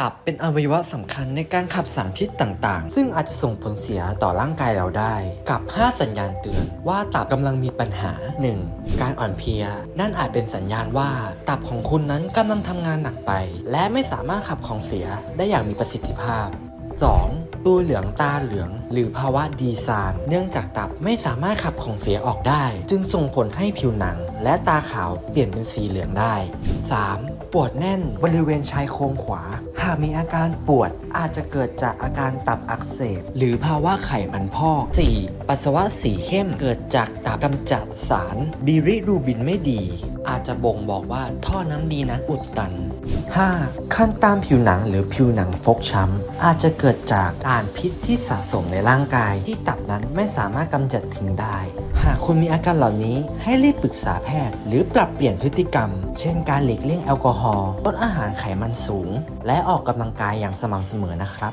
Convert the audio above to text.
ตับเป็นอวัยวะสำคัญในการขับสารพิษต่างๆ ซึ่งอาจจะส่งผลเสียต่อร่างกายเราได้ กับ 5 สัญญาณเตือน ว่าตับกำลังมีปัญหา 1. การอ่อนเพลีย นั่นอาจเป็นสัญญาณว่า ตับของคุณนั้นกำลังทำงานหนักไป และไม่สามารถขับของเสียได้อย่างมีประสิทธิภาพ 2. ตัวเหลืองตาเหลือง หรือภาวะดีซานเนื่องจากตับไม่สามารถขับของเสียออกได้ จึงส่งผลให้ผิวหนัง และตาขาวเปลี่ยนเป็นสีเหลืองได้ 3. ปวดแน่นบริเวณชายโครงขวา หากมีอาการปวดอาจจะเกิดจากอาการตับอักเสบ หรือภาวะไขมันพอก 4. ปัสสาวะสีเข้มเกิดจากตับกำจัดสารบิริรูบินไม่ดี อาจจะบ่งบอกว่าท่อน้ำดีนั้นอุดตัน 5. ขั้นตามผิวหนังหรือผิวหนังฟกช้ำอาจจะเกิดจากสารพิษที่สะสมในร่างกายที่ตับนั้นไม่สามารถกำจัดทิ้งได้ หากคุณมีอาการเหล่านี้ให้รีบปรึกษาแพทย์ หรือปรับเปลี่ยนพฤติกรรม เช่นการหลีกเลี่ยงแอลกอฮอล์ลดอาหารไขมันสูง และออกกำลังกายอย่างสม่ำเสมอนะครับ